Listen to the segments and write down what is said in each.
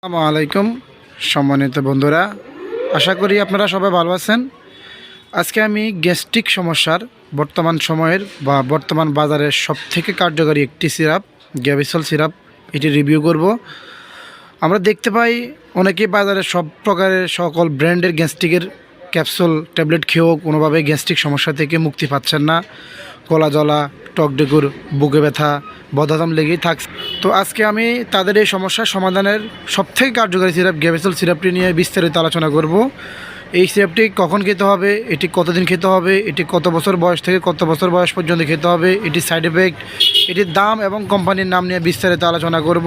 আসসালামু আলাইকুম, সম্মানিত বন্ধুরা। আশা করি আপনারা সবাই ভালো আছেন। আজকে আমি গ্যাস্ট্রিক সমস্যার বর্তমান সময়ের বা বর্তমান বাজারের সবথেকে কার্যকরী একটি সিরাপ, গ্যাবিসল সিরাপ, এটি রিভিউ করব। আমরা দেখতে পাই অনেকে বাজারে সব প্রকারের সকল ব্র্যান্ডের গ্যাস্ট্রিকের ক্যাপসুল, ট্যাবলেট খেয়েও কোনোভাবে গ্যাস্ট্রিক সমস্যা থেকে মুক্তি পাচ্ছেন না। কলা জলা টকডেকুর বুকে ব্যথা, বদহজম লেগেই থাকছে। তো আজকে আমি তাদের এই সমস্যার সমাধানের সবথেকে কার্যকরী সিরাপ, গ্যাবেসল সিরাপটি নিয়ে বিস্তারিত আলোচনা করব। এই সিরাপটি কখন খেতে হবে, এটি কতদিন খেতে হবে, এটি কত বছর বয়স থেকে কত বছর বয়স পর্যন্ত খেতে হবে এটি সাইড এফেক্ট, এটির দাম এবং কোম্পানির নাম নিয়ে বিস্তারিত আলোচনা করব।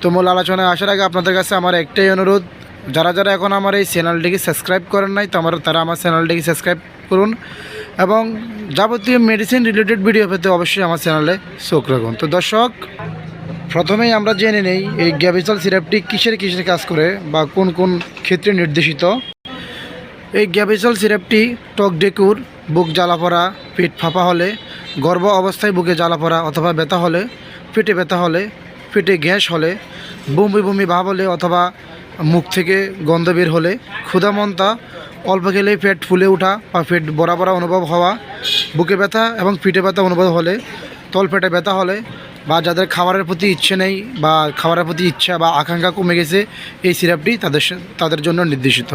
তো মূল আলোচনায় আসার আগে আপনাদের কাছে আমার একটাই অনুরোধ, যারা যারা এখন আমার এই চ্যানেলটিকে সাবস্ক্রাইব করেন নাই তো আমার তারা আমার চ্যানেলটিকে সাবস্ক্রাইব করুন এবং যাবতীয় মেডিসিন রিলেটেড ভিডিও পেতে অবশ্যই আমার চ্যানেলে চোখ রাখুন। তো দর্শক প্রথমেই আমরা জেনে নেই এই গ্যাবিসল সিরাপটি কিসের কিসের কাজ করে বা কোন কোন ক্ষেত্রে নির্দেশিত। এই গ্যাবিসল সিরাপটি টক ডেকুর, বুক জ্বালা পড়া, পেট ফাঁপা হলে, গর্ভ অবস্থায় বুকে জ্বালা পড়া অথবা ব্যথা হলে, পেটে ব্যথা হলে, পেটে গ্যাস হলে, বমি বমি ভাব হলে অথবা মুখ থেকে গন্ধ বের হলে ক্ষুধামন্তা অল্প খেলেই পেট ফুলে ওঠা বা পেট বড়া অনুভব হওয়া, বুকে ব্যথা এবং পিঠে ব্যথা অনুভব হলে তল পেটে ব্যথা হলে বা যাদের খাবারের প্রতি ইচ্ছে নেই বা খাবারের প্রতি ইচ্ছা বা আকাঙ্ক্ষা কমে গেছে, এই সিরাপটি তাদের তাদের জন্য নির্দেশিত।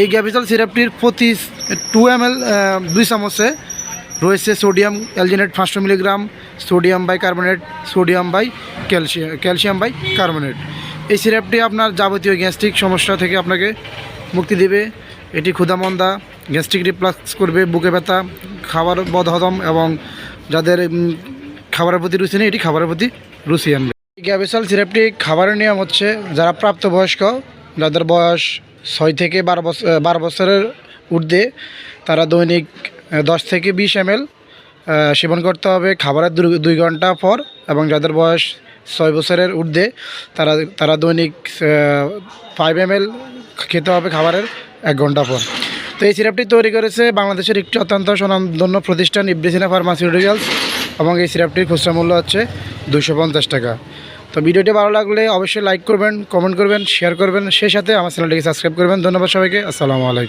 এই গ্যাবিসল সিরাপটির প্রতি টু এম এল দুই চামচে রয়েছে সোডিয়াম অ্যালজিনেট পাঁচশো milligram, sodium bicarbonate, sodium bi calcium calcium bicarbonate. এই সিরাপটি আপনার যাবতীয় গ্যাস্ট্রিক সমস্যা থেকে আপনাকে মুক্তি দেবে। এটি ক্ষুধামন্দা গ্যাস্ট্রিক রিপ্লাক্স করবে, বুকে ব্যথা, খাবার বদহজম এবং যাদের খাবারের প্রতি রুচি নেই, এটি খাবারের প্রতি রুচি আনবে। গ্যাবিসাল সিরাপটি খাবারের নিয়ম হচ্ছে যারা প্রাপ্তবয়স্ক, যাদের বয়স ছয় থেকে বারো বছর বারো বছরের ঊর্ধ্বে, তারা দৈনিক দশ থেকে বিশ এম সেবন করতে হবে খাবারের দুই ঘণ্টা পর এবং যাদের বয়স ছয় বছরের ঊর্ধ্বে, তারা তারা দৈনিক ফাইভ এম খেতে হবে খাবারের এক ঘণ্টা পর। তো এই সিরাপটি তৈরি করেছে বাংলাদেশের একটি অত্যন্ত স্বনামধন্য প্রতিষ্ঠান ইব্রিসিনা ফার্মাসিউটিক্যালস। এবং এই সিরাপটির খুচরা মূল্য হচ্ছে দুশো টাকা। তো ভিডিওটি ভালো লাগলে অবশ্যই লাইক করবেন কমেন্ট করবেন শেয়ার করবেন, সেই সাথে আমার চ্যানেলটিকে সাবস্ক্রাইব করবেন। ধন্যবাদ সবাইকে, আসসালামু আলাইকুম।